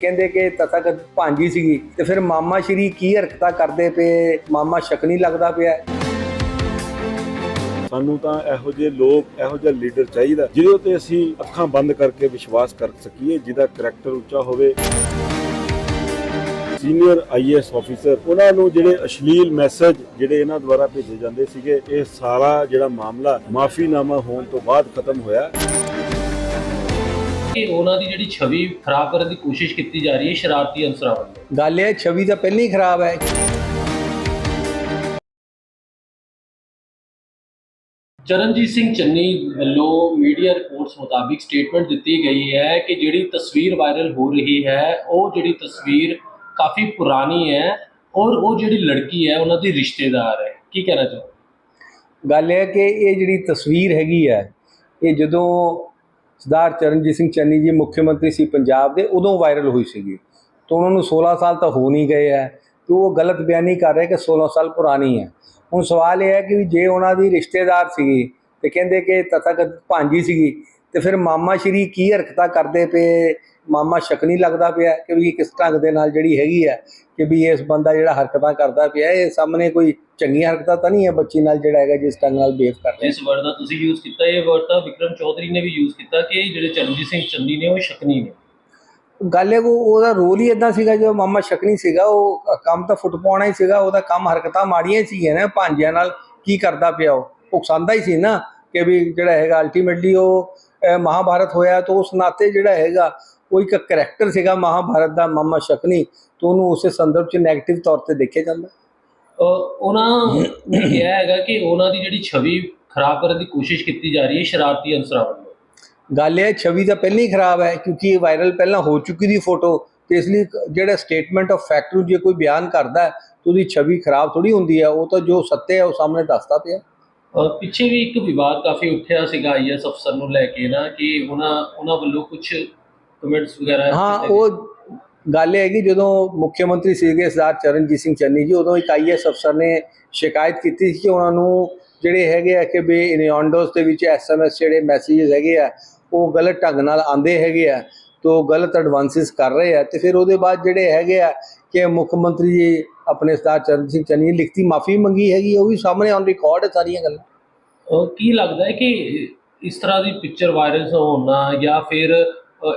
ਕਹਿੰਦੇ ਕਿ ਤਥਾਗਤ ਭਾਂਜੀ ਸੀਗੀ ਤੇ ਫਿਰ ਮਾਮਾ ਸ਼੍ਰੀ ਕੀ ਹਰਕਤਾਂ ਕਰਦੇ ਪਏ? ਮਾਮਾ ਸ਼ੱਕ ਲੱਗਦਾ ਪਿਆ। ਸਾਨੂੰ ਤਾਂ ਇਹੋ ਜਿਹੇ ਲੋਕ, ਇਹੋ ਜਿਹਾ ਲੀਡਰ ਚਾਹੀਦਾ, ਜਿਹਦੇ ਉੱਤੇ ਅਸੀਂ ਅੱਖਾਂ ਬੰਦ ਕਰਕੇ ਵਿਸ਼ਵਾਸ ਕਰ ਸਕੀਏ, ਜਿਹਦਾ ਕਰੈਕਟਰ ਉੱਚਾ ਹੋਵੇ। ਸੀਨੀਅਰ ਆਈਐਸ ਆਫੀਸਰ ਉਹਨਾਂ ਨੂੰ ਜਿਹੜੇ ਅਸ਼ਲੀਲ ਮੈਸੇਜ ਜਿਹੜੇ ਇਹਨਾਂ ਦੁਆਰਾ ਭੇਜੇ ਜਾਂਦੇ ਸੀਗੇ, ਇਹ ਸਾਰਾ ਜਿਹੜਾ ਮਾਮਲਾ ਮਾਫੀਨਾਮਾ ਹੋਣ ਤੋਂ ਬਾਅਦ ਖਤਮ ਹੋਇਆ। ਕਿ ਉਹਨਾਂ ਦੀ ਜਿਹੜੀ ਛਵੀ ਖਰਾਬ ਕਰਨ ਦੀ ਕੋਸ਼ਿਸ਼ ਕੀਤੀ ਜਾ ਰਹੀ ਹੈ ਸ਼ਰਾਰਤੀ ਅਨਸਰਾਂ ਵੱਲੋਂ? ਗੱਲ ਇਹ ਛਵੀ ਤਾਂ ਪਹਿਲਾਂ ਹੀ ਖਰਾਬ ਹੈ। ਚਰਨਜੀਤ ਸਿੰਘ ਚੰਨੀ ਵੱਲੋਂ ਮੀਡੀਆ ਰਿਪੋਰਟਸ ਮੁਤਾਬਿਕ ਸਟੇਟਮੈਂਟ ਦਿੱਤੀ ਗਈ ਹੈ ਕਿ ਜਿਹੜੀ ਤਸਵੀਰ ਵਾਇਰਲ ਹੋ ਰਹੀ ਹੈ ਉਹ ਜਿਹੜੀ ਤਸਵੀਰ ਕਾਫੀ ਪੁਰਾਣੀ ਹੈ ਔਰ ਉਹ ਜਿਹੜੀ ਲੜਕੀ ਹੈ ਉਹਨਾਂ ਦੀ ਰਿਸ਼ਤੇਦਾਰ ਹੈ। ਕੀ ਕਹਿਣਾ ਚਾਹੋ ਗੱਲ ਇਹ ਹੈ ਕਿ ਇਹ ਜਿਹੜੀ ਤਸਵੀਰ ਹੈਗੀ ਹੈ ਇਹ ਜਦੋਂ ਸਰਦਾਰ ਚਰਨਜੀਤ ਸਿੰਘ ਚੰਨੀ ਜੀ ਮੁੱਖ ਮੰਤਰੀ ਸੀ ਪੰਜਾਬ ਦੇ, ਉਦੋਂ ਵਾਇਰਲ ਹੋਈ ਸੀਗੀ। ਤਾਂ ਉਹਨਾਂ ਨੂੰ 16 ਸਾਲ ਤਾਂ ਹੋ ਨਹੀਂ ਗਏ ਹੈ, ਤੇ ਉਹ ਗਲਤ ਬਿਆਨੀ ਕਰ ਰਹੇ ਕਿ 16 ਸਾਲ ਪੁਰਾਣੀ ਹੈ। ਹੁਣ ਸਵਾਲ ਇਹ ਹੈ ਕਿ ਵੀ ਜੇ ਉਹਨਾਂ ਦੀ ਰਿਸ਼ਤੇਦਾਰ ਸੀਗੀ ਤੇ ਕਹਿੰਦੇ ਕਿ ਤਥਾਗਤ ਭਾਂਜੀ ਸੀਗੀ, ਤੇ ਫਿਰ ਮਾਮਾ ਸ਼੍ਰੀ ਕੀ ਹਰਕਤਾਂ ਕਰਦੇ ਪਏ ਮਾਮਾ ਸ਼ੱਕ ਨਹੀਂ ਲੱਗਦਾ ਪਿਆ ਕਿ ਵੀ ਕਿਸ ਢੰਗ ਦੇ ਨਾਲ ਜਿਹੜੀ ਹੈਗੀ ਹੈ ਕਿ ਵੀ ਇਸ ਬੰਦਾ ਜਿਹੜਾ ਹਰਕਤਾਂ ਕਰਦਾ ਪਿਆ ਇਹ ਸਾਹਮਣੇ ਕੋਈ ਚੰਗੀਆਂ ਹਰਕਤਾਂ ਤਾਂ ਨਹੀਂ ਹੈ ਬੱਚੀ ਨਾਲ ਜਿਹੜਾ ਹੈਗਾ ਜਿਸ ਢੰਗ ਨਾਲ ਬਿਹੇਵ ਕਰ ਰਿਹਾ? ਜਿਸ ਵਰਡ ਦਾ ਤੁਸੀਂ ਯੂਜ਼ ਕੀਤਾ ਇਹ ਵਰਡ ਤਾਂ ਵਿਕਰਮ ਚੌਧਰੀ ਨੇ ਵੀ ਯੂਜ਼ ਕੀਤਾ ਕਿ ਜਿਹੜੇ ਚਰਨਜੀਤ ਸਿੰਘ ਚੰਨੀ ਨੇ ਉਹ ਸ਼ਕਨੀ ਨੇ। ਗੱਲ ਇਹ ਉਹ ਉਹਦਾ ਰੋਲ ਹੀ ਇਦਾਂ ਸੀਗਾ ਜਦੋਂ ਮਾਮਾ ਸ਼ਕਨੀ ਸੀਗਾ ਉਹ ਕੰਮ ਤਾਂ ਫੁੱਟ ਪਾਉਣਾ ਹੀ ਸੀਗਾ ਉਹਦਾ ਕੰਮ ਹਰਕਤਾਂ ਮਾੜੀਆਂ ਹੀ ਸੀਗੀਆਂ ਨਾ ਭਾਂਜਿਆਂ ਨਾਲ ਕੀ ਕਰਦਾ ਪਿਆ ਉਹ? ਪਸੰਦ ਹੀ ਸੀ ਨਾ ਕਿ ਵੀ ਜਿਹੜਾ ਹੈਗਾ ਅਲਟੀਮੇਟਲੀ ਉਹ ਮਹਾਭਾਰਤ ਹੋਇਆ ਤਾਂ ਉਸ ਨਾਤੇ ਜਿਹੜਾ ਹੈਗਾ ਉਹ ਇੱਕ ਕਰੈਕਟਰ ਸੀਗਾ ਮਹਾਭਾਰਤ ਦਾ ਮਾਮਾ ਸ਼ਕਨੀ ਤਾਂ ਉਹਨੂੰ ਉਸੇ ਸੰਦਰਭ 'ਚ ਨੈਗੇਟਿਵ ਤੌਰ ਤੇ ਦੇਖਿਆ ਜਾਂਦਾ? ਉਹਨਾਂ ਕਿਹਾ ਹੈਗਾ ਕਿ ਉਹਨਾਂ ਦੀ ਜਿਹੜੀ ਛਵੀ ਖਰਾਬ ਕਰਨ ਦੀ ਕੋਸ਼ਿਸ਼ ਕੀਤੀ ਜਾ ਰਹੀ ਹੈ ਸ਼ਰਾਰਤੀ ਅਨਸਰਾਂ ਵੱਲੋਂ। ਗੱਲ ਇਹ ਛਵੀ ਤਾਂ ਪਹਿਲਾਂ ਹੀ ਖਰਾਬ ਹੈ ਕਿਉਂਕਿ ਇਹ ਵਾਇਰਲ ਪਹਿਲਾਂ ਹੋ ਚੁੱਕੀ ਦੀ ਫੋਟੋ ਤੇ ਇਸ ਲਈ ਜਿਹੜਾ ਸਟੇਟਮੈਂਟ ਆਫ ਫੈਕਟ ਨੂੰ ਜੇ ਕੋਈ ਬਿਆਨ ਕਰਦਾ ਹੈ ਤਾਂ ਉਹਦੀ ਛਵੀ ਖਰਾਬ ਥੋੜੀ ਹੁੰਦੀ ਹੈ ਉਹ ਤਾਂ ਜੋ ਸੱਤੇ ਹੈ ਉਹ ਸਾਹਮਣੇ ਦੱਸਦਾ ਪਿਆ। ਪਿੱਛੇ ਵੀ ਇੱਕ ਵਿਵਾਦ ਕਾਫੀ ਉੱਠਿਆ ਸੀਗਾ ਆਈਐਸ ਅਫਸਰ ਨੂੰ ਲੈ ਕੇ ਨਾ ਕਿ ਉਹਨਾਂ ਉਹਨਾਂ ਵੱਲੋਂ ਕੁਝ ਕਮੈਂਟਸ ਵਗੈਰਾ ਹਾਂ। ਉਹ ਗੱਲ ਇਹ ਹੈ ਕਿ ਜਦੋਂ ਮੁੱਖ ਮੰਤਰੀ ਸੀਗੇ ਸਰਦਾਰ ਚਰਨਜੀਤ ਸਿੰਘ ਚੰਨੀ ਜੀ ਉਦੋਂ ਇੱਕ ਆਈਐਸ ਅਫਸਰ ਨੇ ਸ਼ਿਕਾਇਤ ਕੀਤੀ ਸੀ ਕਿ ਉਹਨਾਂ ਨੂੰ ਜਿਹੜੇ ਹੈਗੇ ਆ ਕਿ ਵੀ ਇਨਿਓਂਡੋਸ ਦੇ ਵਿੱਚ ਐਸਐਮਐਸ ਜਿਹੜੇ ਮੈਸੇजेस ਹੈਗੇ ਆ ਉਹ ਗਲਤ ਢੰਗ ਨਾਲ ਆਂਦੇ ਹੈਗੇ ਆ ਤੋਂ ਗਲਤ ਐਡਵਾਂਸਸ ਕਰ ਰਹੇ ਆ ਤੇ ਫਿਰ ਉਹਦੇ ਬਾਅਦ ਜਿਹੜੇ ਹੈਗੇ ਆ ਕਿ ਮੁੱਖ ਮੰਤਰੀ ਜੀ ਆਪਣੇ ਸਰਦਾਰ ਚਰਨਜੀਤ ਸਿੰਘ ਚੰਨੀ ਨੇ ਲਿਖਤੀ ਮਾਫੀ ਮੰਗੀ ਹੈਗੀ ਉਹ ਵੀ ਸਾਹਮਣੇ ਔਨ ਰਿਕਾਰਡ ਹੈ ਸਾਰੀਆਂ ਗੱਲਾਂ ਅਹ ਕੀ ਲੱਗਦਾ ਹੈ ਕਿ ਇਸ ਤਰ੍ਹਾਂ ਦੀ ਪਿਕਚਰ ਵਾਇਰਲ ਹੋਣਾ ਜਾਂ ਫਿਰ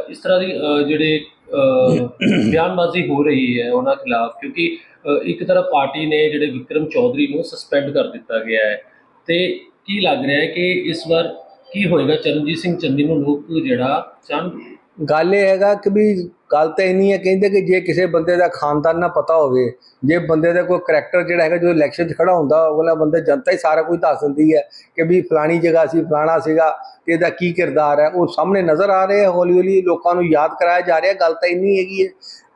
ਇਸ ਤਰ੍ਹਾਂ ਦੀ ਜਿਹੜੇ ਬਿਆਨਬਾਜ਼ੀ ਹੋ ਰਹੀ ਹੈ ਉਹਨਾਂ ਖਿਲਾਫ, ਕਿਉਂਕਿ ਇੱਕ ਤਰ੍ਹਾਂ ਪਾਰਟੀ ਨੇ ਜਿਹੜੇ ਵਿਕਰਮ ਚੌਧਰੀ ਨੂੰ ਸਸਪੈਂਡ ਕਰ ਦਿੱਤਾ ਗਿਆ ਹੈ। ਤੇ ਕੀ ਲੱਗ ਰਿਹਾ ਹੈ ਕਿ ਇਸ ਵਾਰ ਕੀ ਹੋਏਗਾ? ਚਰਨਜੀਤ ਸਿੰਘ ਚੰਨੀ ਨੂੰ ਲੋਕ ਜਿਹੜਾ ਚਾਹਣ ਗੱਲ ਇਹ ਹੈਗਾ ਕਿ ਵੀ ਗੱਲ ਤਾਂ ਇੰਨੀ ਹੈ, ਕਹਿੰਦੇ ਕਿ ਜੇ ਕਿਸੇ ਬੰਦੇ ਦਾ ਖਾਨਦਾਨ ਨਾ ਪਤਾ ਹੋਵੇ, ਜੇ ਬੰਦੇ ਦਾ ਕੋਈ ਕਰੈਕਟਰ ਜਿਹੜਾ ਹੈਗਾ ਜੋ ਇਲੈਕਸ਼ਨ 'ਚ ਖੜਾ ਹੁੰਦਾ ਉਹਲਾ ਬੰਦੇ ਜਨਤਾ ਹੀ ਸਾਰਾ ਕੁਝ ਦੱਸ ਦਿੰਦੀ ਹੈ ਕਿ ਵੀ ਫਲਾਣੀ ਜਗ੍ਹਾ ਸੀ, ਫਲਾਣਾ ਸੀਗਾ ਤੇ ਇਹਦਾ ਕੀ ਕਿਰਦਾਰ ਹੈ? ਉਹ ਸਾਹਮਣੇ ਨਜ਼ਰ ਆ ਰਿਹਾ ਹੌਲੀ ਹੌਲੀ, ਲੋਕਾਂ ਨੂੰ ਯਾਦ ਕਰਾਇਆ ਜਾ ਰਿਹਾ। ਗੱਲ ਤਾਂ ਇੰਨੀ ਹੈਗੀ ਹੈ,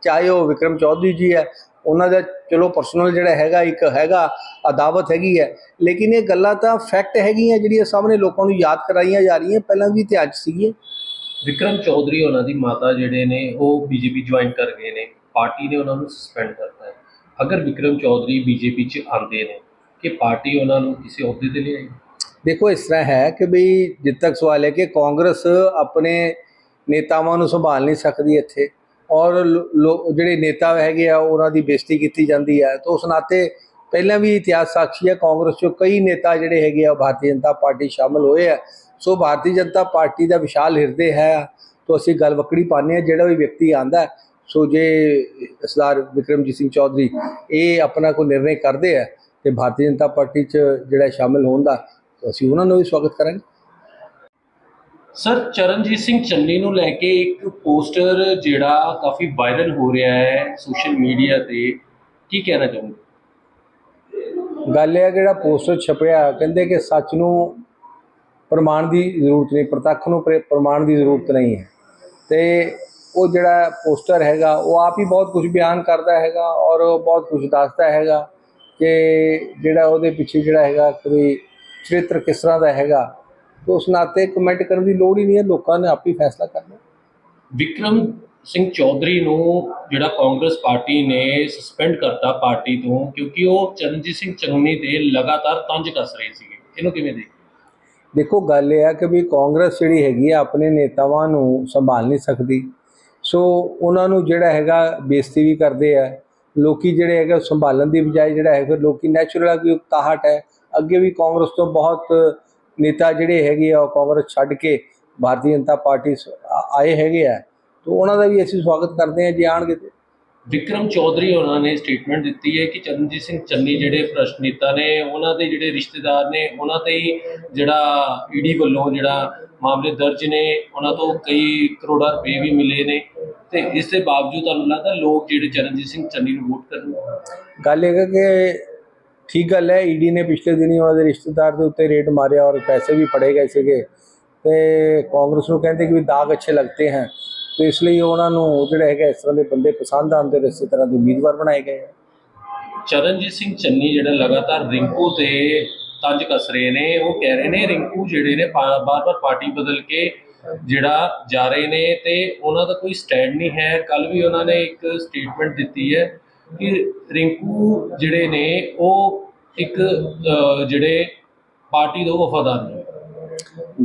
ਚਾਹੇ ਉਹ ਵਿਕਰਮ ਚੌਧਰੀ ਜੀ ਹੈ, ਉਹਨਾਂ ਦਾ ਚਲੋ ਪਰਸਨਲ ਜਿਹੜਾ ਹੈਗਾ, ਇੱਕ ਹੈਗਾ, ਅਦਾਵਤ ਹੈਗੀ ਹੈ। ਲੇਕਿਨ ਇਹ ਗੱਲਾਂ ਤਾਂ ਫੈਕਟ ਹੈਗੀਆਂ ਜਿਹੜੀਆਂ ਸਾਹਮਣੇ ਲੋਕਾਂ ਨੂੰ ਯਾਦ ਕਰਾਈਆਂ ਜਾ ਰਹੀਆਂ, ਪਹਿਲਾਂ ਵੀ ਤੇ ਅੱਜ ਸੀਗੀ ਵਿਕਰਮ ਚੌਧਰੀ ਉਹਨਾਂ ਦੀ ਮਾਤਾ ਜਿਹੜੇ ਨੇ, ਉਹ ਬੀਜੇਪੀ ਜੁਆਇਨ ਕਰ ਗਏ ਨੇ, ਪਾਰਟੀ ਨੇ ਉਹਨਾਂ ਨੂੰ ਸਸਪੈਂਡ ਕਰਤਾ ਹੈ। ਅਗਰ ਵਿਕਰਮ ਚੌਧਰੀ ਬੀਜੇਪੀ 'ਚ ਆਉਂਦੇ ਨੇ, ਕਿ ਪਾਰਟੀ ਉਹਨਾਂ ਨੂੰ ਕਿਸੇ ਅਹੁਦੇ ਤੇ ਲਿਆਏ ਦੇਖੋ, ਇਸ ਤਰ੍ਹਾਂ ਹੈ ਕਿ ਬਈ ਜਿੱਦ ਤੱਕ ਸਵਾਲ ਹੈ ਕਿ ਕਾਂਗਰਸ ਆਪਣੇ ਨੇਤਾਵਾਂ ਨੂੰ ਸੰਭਾਲ ਨਹੀਂ ਸਕਦੀ ਇੱਥੇ ਔਰ ਲੋ- ਲੋ- ਜਿਹੜੇ ਨੇਤਾ ਹੈਗੇ ਆ, ਉਹਨਾਂ ਦੀ ਬੇਇੱਜ਼ਤੀ ਕੀਤੀ ਜਾਂਦੀ ਹੈ। ਤਾਂ ਉਸ ਨਾਤੇ ਪਹਿਲਾਂ ਵੀ ਇਤਿਹਾਸ ਸਾਖੀ ਹੈ, ਕਾਂਗਰਸ ਚੋਂ ਕਈ ਨੇਤਾ ਜਿਹੜੇ ਹੈਗੇ ਆ ਭਾਰਤੀ ਜਨਤਾ ਪਾਰਟੀ ਸ਼ਾਮਲ ਹੋਏ ਆ। ਸੋ ਭਾਰਤੀ ਜਨਤਾ ਪਾਰਟੀ ਦਾ ਵਿਸ਼ਾਲ ਹਿਰਦੇ ਹੈ। ਤਾਂ ਅਸੀਂ ਗੱਲ ਵਕੜੀ ਪਾਉਂਦੇ ਆ ਜਿਹੜਾ ਵੀ ਵਿਅਕਤੀ ਆਂਦਾ ਸੋ ਜੇ ਸਰਦਾਰ ਵਿਕਰਮਜੀਤ ਸਿੰਘ ਚੌਧਰੀ ਇਹ ਆਪਣਾ ਕੋਈ ਨਿਰਣੇ ਕਰਦੇ ਆ, ਤੇ ਭਾਰਤੀ ਜਨਤਾ ਪਾਰਟੀ 'ਚ ਜਿਹੜਾ ਸ਼ਾਮਲ ਹੋਣ ਦਾ ਅਸੀਂ ਉਹਨਾਂ ਨੂੰ ਵੀ ਸਵਾਗਤ ਕਰਾਂਗੇ। ਸਰ ਚਰਨਜੀਤ ਸਿੰਘ ਚੰਨੀ ਨੂੰ ਲੈ ਕੇ ਇੱਕ ਪੋਸਟਰ ਜਿਹੜਾ ਕਾਫੀ ਵਾਇਰਲ ਹੋ ਰਿਹਾ ਹੈ ਸੋਸ਼ਲ ਮੀਡੀਆ ਤੇ ਕੀ ਕਹਿਣਾ ਚਾਹੁੰਦੇ ਗੱਲ ਇਹ ਜਿਹੜਾ ਪੋਸਟਰ ਛਪਿਆ ਕਹਿੰਦੇ ਕਿ ਸੱਚ ਨੂੰ ਪ੍ਰਮਾਣ ਦੀ ਜ਼ਰੂਰਤ ਨਹੀਂ ਪ੍ਰਤੱਖ ਨੂੰ ਪ੍ਰੇ- ਪ੍ਰਮਾਣ ਦੀ ਜ਼ਰੂਰਤ ਨਹੀਂ ਹੈ। ਤੇ ਉਹ ਜਿਹੜਾ ਪੋਸਟਰ ਹੈਗਾ ਉਹ ਆਪ ਹੀ ਬਹੁਤ ਕੁਝ ਬਿਆਨ ਕਰਦਾ ਹੈਗਾ ਔਰ ਬਹੁਤ ਕੁਝ ਦੱਸਦਾ ਹੈਗਾ ਕਿ ਜਿਹੜਾ ਉਹਦੇ ਪਿੱਛੇ ਜਿਹੜਾ ਹੈਗਾ ਕੋਈ ਚਰਿੱਤਰ ਕਿਸ ਤਰ੍ਹਾਂ ਦਾ ਹੈਗਾ ਤੇ ਉਸ ਨਾਤੇ ਕਮੈਂਟ ਕਰਨ ਦੀ ਲੋੜ ਹੀ ਨਹੀਂ ਹੈ ਲੋਕਾਂ ਨੇ ਆਪ ਹੀ ਫੈਸਲਾ ਕਰਨਾ ਵਿਕਰਮ ਸਿੰਘ ਚੌਧਰੀ ਨੂੰ ਜਿਹੜਾ ਕਾਂਗਰਸ ਪਾਰਟੀ ਨੇ ਸਸਪੈਂਡ ਕਰਤਾ ਪਾਰਟੀ ਤੋਂ ਕਿਉਂਕਿ ਉਹ ਚਰਨਜੀਤ ਸਿੰਘ ਚੰਨੀ ਤੇ ਲਗਾਤਾਰ ਤੰਜ ਕੱਸ ਰਹੇ ਸੀਗੇ। ਇਹਨੂੰ ਕਿਵੇਂ ਦੇਖ ਦੇਖੋ ਗੱਲ ਇਹ ਹੈ ਕਿ ਵੀ ਕਾਂਗਰਸ ਜਿਹੜੀ ਹੈਗੀ ਆ ਆਪਣੇ ਨੇਤਾਵਾਂ ਨੂੰ ਸੰਭਾਲ ਨਹੀਂ ਸਕਦੀ। ਸੋ ਉਹਨਾਂ ਨੂੰ ਜਿਹੜਾ ਹੈਗਾ ਬੇਇੱਜ਼ਤੀ ਵੀ ਕਰਦੇ ਆ। ਲੋਕੀ ਜਿਹੜੇ ਹੈਗੇ ਸੰਭਾਲਣ ਦੀ ਬਜਾਏ ਜਿਹੜਾ ਹੈ ਫਿਰ ਲੋਕੀ ਨੈਚੁਰਲ ਆ ਕਿ ਤਾਹਟ ਹੈ। ਅੱਗੇ ਵੀ ਕਾਂਗਰਸ ਤੋਂ ਬਹੁਤ ਨੇਤਾ ਜਿਹੜੇ ਹੈਗੇ ਆ ਉਹ ਕਾਂਗਰਸ ਛੱਡ ਕੇ ਭਾਰਤੀ ਜਨਤਾ ਪਾਰਟੀ ਆਏ ਹੈਗੇ ਆ। ਤੋਂ ਉਹਨਾਂ ਦਾ ਵੀ ਅਸੀਂ ਸਵਾਗਤ ਕਰਦੇ ਹਾਂ ਜੇ ਆਣਗੇ ਤੇ। ਵਿਕਰਮ ਚੌਧਰੀ ਉਹਨਾਂ ਨੇ ਸਟੇਟਮੈਂਟ ਦਿੱਤੀ ਹੈ ਕਿ ਚਰਨਜੀਤ ਸਿੰਘ ਚੰਨੀ ਜਿਹੜੇ ਭ੍ਰਸ਼ਟ ਨੇਤਾ ਨੇ ਉਹਨਾਂ ਦੇ ਜਿਹੜੇ ਰਿਸ਼ਤੇਦਾਰ ਨੇ ਉਹਨਾਂ ਤੇ ਹੀ ਜਿਹੜਾ ਈਡੀ ਵੱਲੋਂ ਜਿਹੜਾ ਮਾਮਲੇ ਦਰਜ ਨੇ ਉਹਨਾਂ ਤੋਂ ਕਈ ਕਰੋੜਾਂ ਰੁਪਏ ਵੀ ਮਿਲੇ ਨੇ। ਤੇ ਇਸ ਦੇ ਬਾਵਜੂਦ ਤੁਹਾਨੂੰ ਲੱਗਦਾ ਲੋਕ ਜਿਹੜੇ ਚਰਨਜੀਤ ਸਿੰਘ ਚੰਨੀ ਨੂੰ ਵੋਟ ਕਰਨਗੇ? ਗੱਲ ਇਹ ਹੈ ਕਿ ਠੀਕ ਗੱਲ ਹੈ ਈਡੀ ਨੇ ਪਿਛਲੇ ਦਿਨੀ ਉਹਨਾਂ ਦੇ ਰਿਸ਼ਤੇਦਾਰ ਦੇ ਉੱਤੇ ਰੇਡ ਮਾਰਿਆ ਔਰ ਪੈਸੇ ਵੀ ਫੜੇ ਗਏ ਸੀਗੇ। ਤੇ ਕਾਂਗਰਸ ਨੂੰ ਕਹਿੰਦੇ ਕਿ ਵੀ ਦਾਗ ਅੱਛੇ ਲੱਗਤੇ ਹਨ ਤੇ ਇਸ ਲਈ ਉਹਨਾਂ ਨੂੰ ਜਿਹੜਾ ਹੈਗਾ ਇਸ ਤਰ੍ਹਾਂ ਦੇ ਬੰਦੇ ਪਸੰਦ ਆਉਂਦੇ ਨੇ ਇਸੇ ਤਰ੍ਹਾਂ ਦੇ ਉਮੀਦਵਾਰ ਬਣਾਏ ਗਏ ਆ ਚਰਨਜੀਤ ਸਿੰਘ ਚੰਨੀ ਜਿਹੜਾ ਲਗਾਤਾਰ ਰਿੰਕੂ ਤੇ ਤੰਜ ਕਸ ਰਹੇ ਨੇ, ਉਹ ਕਹਿ ਰਹੇ ਨੇ ਰਿੰਕੂ ਜਿਹੜੇ ਨੇ ਬਾਰ-ਬਾਰ ਪਾਰਟੀ ਬਦਲ ਕੇ ਜਿਹੜਾ ਜਾ ਰਹੇ ਨੇ ਤੇ ਉਹਨਾਂ ਦਾ ਕੋਈ ਸਟੈਂਡ ਨਹੀਂ ਹੈ। ਕੱਲ ਵੀ ਉਹਨਾਂ ਨੇ ਇੱਕ ਸਟੇਟਮੈਂਟ ਦਿੱਤੀ ਹੈ ਕਿ ਰਿੰਕੂ ਜਿਹੜੇ ਨੇ, ਉਹ ਇੱਕ ਜਿਹੜੇ ਪਾਰਟੀ ਦੇ ਵਫਾਦਾਰ ਨੇ।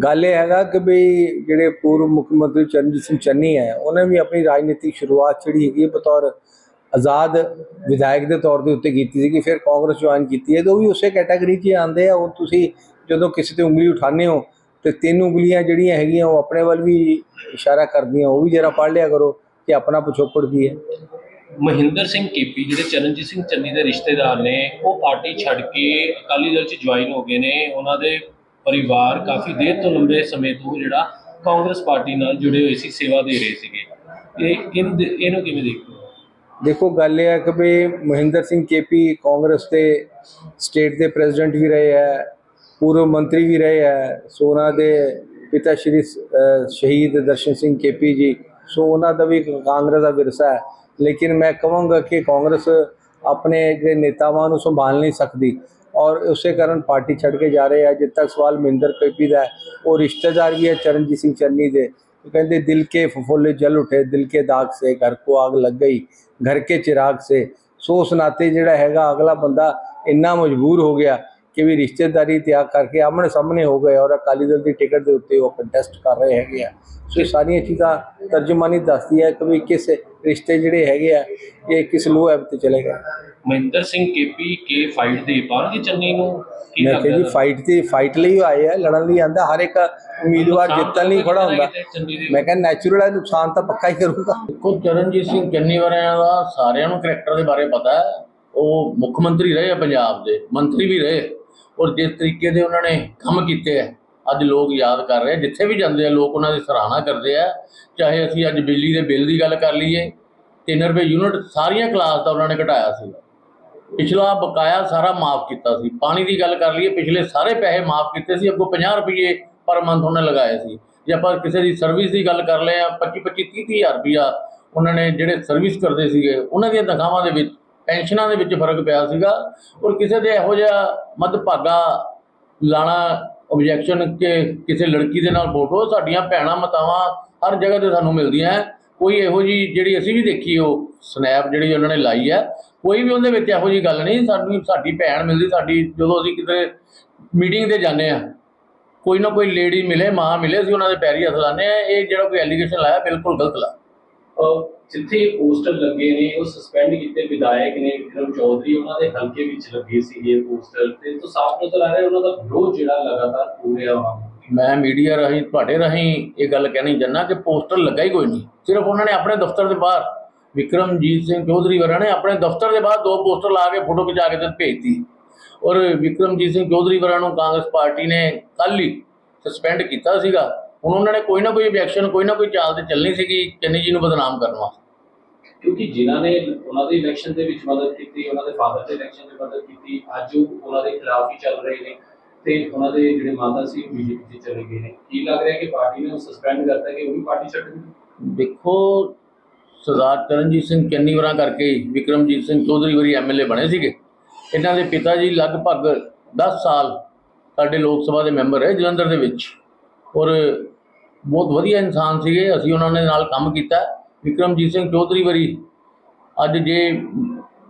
ਗੱਲ ਇਹ ਹੈਗਾ ਕਿ ਵੀ ਜਿਹੜੇ ਪੂਰਵ ਮੁੱਖ ਮੰਤਰੀ ਚਰਨਜੀਤ ਸਿੰਘ ਚੰਨੀ ਹੈ, ਉਹਨੇ ਵੀ ਆਪਣੀ ਰਾਜਨੀਤਿਕ ਸ਼ੁਰੂਆਤ ਜਿਹੜੀ ਹੈਗੀ ਹੈ ਬਤੌਰ ਆਜ਼ਾਦ ਵਿਧਾਇਕ ਦੇ ਤੌਰ ਦੇ ਉੱਤੇ ਕੀਤੀ ਸੀ ਕਿ ਫਿਰ ਕਾਂਗਰਸ ਜੁਆਇਨ ਕੀਤੀ ਹੈ, ਤੇ ਉਹ ਵੀ ਉਸੇ ਕੈਟਾਗਰੀ 'ਚ ਹੀ ਆਉਂਦੇ ਆ। ਉਹ ਤੁਸੀਂ ਜਦੋਂ ਕਿਸੇ ਤੇ ਉਂਗਲੀ ਉਠਾਉਂਦੇ ਹੋ, ਤੇ ਤਿੰਨ ਉਂਗਲੀਆਂ ਜਿਹੜੀਆਂ ਹੈਗੀਆਂ, ਉਹ ਆਪਣੇ ਵੱਲ ਵੀ ਇਸ਼ਾਰਾ ਕਰਦੀਆਂ, ਉਹ ਵੀ ਜਰਾ ਪੜ੍ਹ ਲਿਆ ਕਰੋ ਕਿ ਆਪਣਾ ਪਿਛੋਕੜ ਕੀ ਹੈ। ਮਹਿੰਦਰ ਸਿੰਘ ਕੇਪੀ ਜਿਹੜੇ ਚਰਨਜੀਤ ਸਿੰਘ ਚੰਨੀ ਦੇ ਰਿਸ਼ਤੇਦਾਰ ਨੇ, ਉਹ ਪਾਰਟੀ ਛੱਡ ਕੇ ਅਕਾਲੀ ਦਲ 'ਚ ਜੁਆਇਨ ਹੋ ਗਏ ਨੇ। ਉਹਨਾਂ ਦੇ ਪਰਿਵਾਰ ਕਾਫੀ ਦੇਰ ਤੋਂ ਲੰਬੇ ਸਮੇਂ ਤੋਂ ਜਿਹੜਾ ਕਾਂਗਰਸ ਪਾਰਟੀ ਨਾਲ ਜੁੜੇ ਹੋਏ ਸੀ, ਸੇਵਾ ਦੇ ਰਹੇ ਸੀਗੇ। ਇਹ ਇਹਨੂੰ ਇਹਨੂੰ ਕਿਵੇਂ ਦੇਖਦੇ ਦੇਖੋ, ਗੱਲ ਇਹ ਹੈ ਕਿ ਵੀ ਮਹਿੰਦਰ ਸਿੰਘ ਕੇਪੀ ਕਾਂਗਰਸ ਦੇ ਸਟੇਟ ਦੇ ਪ੍ਰੈਜ਼ੀਡੈਂਟ ਵੀ ਰਹੇ ਹੈ, ਪੂਰਵ ਮੰਤਰੀ ਵੀ ਰਹੇ ਹੈ, ਸੋ ਉਹਨਾਂ ਦੇ ਪਿਤਾ ਸ਼੍ਰੀ ਸ਼ਹੀਦ ਦਰਸ਼ਨ ਸਿੰਘ ਕੇਪੀ ਜੀ, ਸੋ ਉਹਨਾਂ ਦਾ ਵੀ ਇੱਕ ਕਾਂਗਰਸ ਦਾ ਵਿਰਸਾ ਹੈ। ਲੇਕਿਨ ਮੈਂ ਕਹਾਂਗਾ ਕਿ ਕਾਂਗਰਸ ਆਪਣੇ ਜਿਹੜੇ ਨੇਤਾਵਾਂ ਨੂੰ ਸੰਭਾਲ ਨਹੀਂ ਸਕਦੀ ਔਰ ਉਸੇ ਕਾਰਨ ਪਾਰਟੀ ਛੱਡ ਕੇ ਜਾ ਰਹੇ ਆ ਜਿੱਦ ਤੱਕ ਸਵਾਲ ਮਹਿੰਦਰ ਪੇਪੀ ਦਾ ਉਹ ਰਿਸ਼ਤੇਦਾਰ ਵੀ ਹੈ ਚਰਨਜੀਤ ਸਿੰਘ ਚੰਨੀ ਦੇ। ਉਹ ਕਹਿੰਦੇ, ਦਿਲ ਕੇ ਫੁੱਲ ਜਲ ਉਠੇ, ਦਿਲ ਕੇ ਦਾਗ ਸੇ, ਘਰ ਕੋ ਆਗ ਲੱਗ ਗਈ, ਘਰ ਕੇ ਚਿਰਾਗ ਸੇ। ਸੋ ਉਸ ਨਾਤੇ ਜਿਹੜਾ ਹੈਗਾ ਅਗਲਾ ਬੰਦਾ ਇੰਨਾ ਮਜਬੂਰ ਹੋ ਗਿਆ ਕਿ ਵੀ ਰਿਸ਼ਤੇਦਾਰੀ ਤਿਆਗ ਕਰਕੇ ਆਮਣੇ ਸਾਹਮਣੇ ਹੋ ਗਏ ਔਰ ਅਕਾਲੀ ਦਲ ਦੀ ਟਿਕਟ ਦੇ ਉੱਤੇ ਉਹ ਕੰਟੈਸਟ ਕਰ ਰਹੇ ਹੈਗੇ ਆ। ਸੋ ਇਹ ਸਾਰੀਆਂ ਚੀਜ਼ਾਂ ਤਰਜਮਾਨੀ ਦੱਸਦੀ ਹੈ ਕਿ ਵੀ ਕਿਸ ਰਿਸ਼ਤੇ ਜਿਹੜੇ ਹੈਗੇ ਆ ਇਹ ਕਿਸ ਲੋਹ ਐਬ ਤੇ ਚਲੇ ਗਏ। ਮਹਿੰਦਰ ਸਿੰਘ ਕੇਪੀ ਕੇ ਫਾਈਟ ਦੇ ਪਾਉਣਗੇ ਚੰਨੀ ਨੂੰ ਕੀ ਮੈਂ ਕਿਹਾ ਜੀ ਫਾਈਟ ਤੇ ਫਾਈਟ ਲਈ ਆਏ ਆ ਲੜਨ ਲਈ ਆਂਦਾ ਹਰ ਇੱਕ ਉਮੀਦਵਾਰ ਜਿੱਤਣ ਲਈ ਖੜਾ ਹੁੰਦਾ। ਮੈਂ ਕਹਿੰਦਾ ਨੈਚੁਰਲ ਹੈ ਨੁਕਸਾਨ ਤਾਂ ਪੱਕਾ ਹੀ ਕਰੂਗਾ। ਦੇਖੋ ਚਰਨਜੀਤ ਸਿੰਘ ਚੰਨੀ ਵਰਿਆਂ ਦਾ ਸਾਰਿਆਂ ਨੂੰ ਕਰੈਕਟਰ ਦੇ ਬਾਰੇ ਪਤਾ ਹੈ। ਉਹ ਮੁੱਖ ਮੰਤਰੀ ਰਹੇ ਆ ਪੰਜਾਬ ਦੇ ਮੰਤਰੀ ਵੀ ਰਹੇ। ਔਰ ਜਿਸ ਤਰੀਕੇ ਦੇ ਉਹਨਾਂ ਨੇ ਕੰਮ ਕੀਤੇ ਆ, ਅੱਜ ਲੋਕ ਯਾਦ ਕਰ ਰਹੇ ਜਿੱਥੇ ਵੀ ਜਾਂਦੇ ਆ, ਲੋਕ ਉਹਨਾਂ ਦੀ ਸਰਾਹਨਾ ਕਰਦੇ ਆ, ਚਾਹੇ ਅਸੀਂ ਅੱਜ ਬਿਜਲੀ ਦੇ ਬਿੱਲ ਦੀ ਗੱਲ ਕਰ ਲਈਏ 3 ਰੁਪਏ ਯੂਨਿਟ ਸਾਰੀਆਂ ਕਲਾਸ ਦਾ ਉਹਨਾਂ ਨੇ ਘਟਾਇਆ ਸੀ। ਪਿਛਲਾ ਬਕਾਇਆ ਸਾਰਾ ਮਾਫ ਕੀਤਾ ਸੀ। ਪਾਣੀ ਦੀ ਗੱਲ ਕਰ ਲਈਏ, ਪਿਛਲੇ ਸਾਰੇ ਪੈਸੇ ਮਾਫ ਕੀਤੇ ਸੀ, ਅੱਗੋਂ 50 ਰੁਪਏ ਪਰ ਮੰਥ ਉਹਨੇ ਲਗਾਏ ਸੀ। ਜੇ ਆਪਾਂ ਕਿਸੇ ਦੀ ਸਰਵਿਸ ਦੀ ਗੱਲ ਕਰ ਲਏ ਆ 25 25 30 30 ਹਜ਼ਾਰ ਰੁਪਇਆ ਉਹਨਾਂ ਨੇ ਜਿਹੜੇ ਸਰਵਿਸ ਕਰਦੇ ਸੀਗੇ, ਉਹਨਾਂ ਦੀਆਂ ਤਨਖਾਹਾਂ ਦੇ ਵਿੱਚ ਪੈਨਸ਼ਨਾਂ ਦੇ ਵਿੱਚ ਫ਼ਰਕ ਪਿਆ ਸੀਗਾ ਔਰ ਕਿਸੇ ਦੇ ਇਹੋ ਜਿਹਾ ਮੱਧਭਾਗਾ ਲਾਣਾ ਆਬਜੈਕਸ਼ਨ ਕਿ ਕਿਸੇ ਲੜਕੀ ਦੇ ਨਾਲ ਫੋਟੋ ਸਾਡੀਆਂ ਭੈਣਾਂ ਮਤਾਵਾਂ ਹਰ ਜਗ੍ਹਾ ਤੇ ਸਾਨੂੰ ਮਿਲਦੀਆਂ ਹੈ। ਕੋਈ ਇਹੋ ਜੀ ਜਿਹੜੀ ਅਸੀਂ ਵੀ ਦੇਖੀ ਉਹ ਸਨੈਪ ਜਿਹੜੀ ਉਹਨਾਂ ਨੇ ਲਾਈ ਹੈ, ਕੋਈ ਵੀ ਉਹਦੇ ਵਿੱਚ ਇਹੋ ਜੀ ਗੱਲ ਨਹੀਂ ਸਾਨੂੰ ਸਾਡੀ ਭੈਣ ਮਿਲਦੀ, ਸਾਡੀ ਜਦੋਂ ਅਸੀਂ ਕਿਤੇ ਮੀਟਿੰਗ ਤੇ ਜਾਂਦੇ ਆ ਕੋਈ ਨਾ ਕੋਈ ਲੇਡੀ ਮਿਲੇ, ਮਾਂ ਮਿਲੇ, ਅਸੀਂ ਉਹਨਾਂ ਦੇ ਪੈਰੀ ਹੱਥ ਲਾਉਂਦੇ ਆ ਇਹ ਜਿਹੜਾ ਕੋਈ ਐਲੀਗੇਸ਼ਨ ਲਾਇਆ, ਬਿਲਕੁਲ ਗਲਤ ਲਾ ਅਹ ਜਿੱਥੇ ਪੋਸਟਰ ਲੱਗੇ ਨੇ, ਉਹ ਸਸਪੈਂਡ ਕੀਤੇ ਵਿਧਾਇਕ ਨੇ ਵਿਕਰਮ ਚੌਧਰੀ, ਉਹਨਾਂ ਦੇ ਹਲਕੇ ਵਿੱਚ ਲੱਗੇ ਸੀਗੇ ਪੋਸਟਰ ਤੇ ਤੋਂ ਸਾਫ਼ ਨਜ਼ਰ ਆ ਰਿਹਾ, ਉਹਨਾਂ ਦਾ ਵਿਰੋਧ ਜਿਹੜਾ ਲਗਾਤਾਰ ਹੋ ਰਿਹਾ ਵਾ। ਮੈਂ ਮੀਡੀਆ ਰਾਹੀਂ, ਤੁਹਾਡੇ ਰਾਹੀਂ ਇਹ ਗੱਲ ਕਹਿਣੀ ਚਾਹੁੰਦਾ ਕਿ ਪੋਸਟਰ ਲੱਗਾ ਹੀ ਕੋਈ ਨਹੀਂ। ਸਿਰਫ ਉਹਨਾਂ ਨੇ ਆਪਣੇ ਦਫ਼ਤਰ ਦੇ ਬਾਹਰ, ਵਿਕਰਮਜੀਤ ਸਿੰਘ ਚੌਧਰੀ ਵਰਾਂ ਨੇ ਆਪਣੇ ਦਫ਼ਤਰ ਦੇ ਬਾਹਰ ਦੋ ਪੋਸਟਰ ਲਾ ਕੇ ਫੋਟੋ ਖਿਚਾ ਕੇ ਤੇ ਭੇਜਤੀ। ਔਰ ਵਿਕਰਮਜੀਤ ਸਿੰਘ ਚੌਧਰੀ ਵਰਾਂ ਨੂੰ ਕਾਂਗਰਸ ਪਾਰਟੀ ਨੇ ਕੱਲ੍ਹ ਹੀ ਸਸਪੈਂਡ ਕੀਤਾ ਸੀਗਾ। ਹੁਣ ਉਹਨਾਂ ਨੇ ਕੋਈ ਨਾ ਕੋਈ ਰਿਐਕਸ਼ਨ ਕੋਈ ਨਾ ਕੋਈ ਚਾਲ ਤੇ ਚੱਲਣੀ ਸੀਗੀ, ਚੰਨੀ ਜੀ ਨੂੰ ਬਦਨਾਮ ਕਰਨ ਵਾਸਤੇ। ਕਿਉਂਕਿ ਜਿਨ੍ਹਾਂ ਨੇ ਉਹਨਾਂ ਦੇ ਇਲੈਕਸ਼ਨ ਦੇ ਵਿੱਚ ਮਦਦ ਕੀਤੀ, ਉਹਨਾਂ ਦੇ ਫਾਦਰ ਦੇ ਇਲੈਕਸ਼ਨ ਦੇ ਮਦਦ ਕੀਤੀ, ਅੱਜ ਉਹ ਉਹਨਾਂ ਦੇ ਖਿਲਾਫ ਹੀ ਚੱਲ ਰਹੇ ਨੇ ਤੇ ਉਹਨਾਂ ਦੇ ਜਿਹੜੇ ਮਾਤਾ ਸੀ ਬੀਜੇਪੀ 'ਚ ਚਲੇ ਗਏ ਨੇ। ਕੀ ਲੱਗ ਰਿਹਾ ਕਿ ਪਾਰਟੀ ਨੇ ਉਹ ਸਸਪੈਂਡ ਕਰਤਾ ਕਿ ਉਹ ਵੀ ਪਾਰਟੀ ਛੱਡ ਦੇਖੋ, ਸਰਦਾਰ ਚਰਨਜੀਤ ਸਿੰਘ ਚੰਨੀ ਚੰਨੀਵਰਾਂ ਕਰਕੇ ਵਿਕਰਮਜੀਤ ਸਿੰਘ ਚੌਧਰੀ ਵਰੀ ਐਮਐਲਏ ਬਣੇ ਸੀਗੇ। ਇਹਨਾਂ ਦੇ ਪਿਤਾ ਜੀ ਲਗਭਗ 10 ਸਾਲ ਸਾਡੇ ਲੋਕ ਸਭਾ ਦੇ ਮੈਂਬਰ ਰਹੇ ਜਲੰਧਰ ਦੇ ਵਿੱਚ। ਔਰ ਬਹੁਤ ਵਧੀਆ ਇਨਸਾਨ ਸੀਗੇ, ਅਸੀਂ ਉਹਨਾਂ ਦੇ ਨਾਲ ਕੰਮ ਕੀਤਾ। ਵਿਕਰਮਜੀਤ ਸਿੰਘ ਚੌਧਰੀ ਵਰੀ ਅੱਜ ਜੇ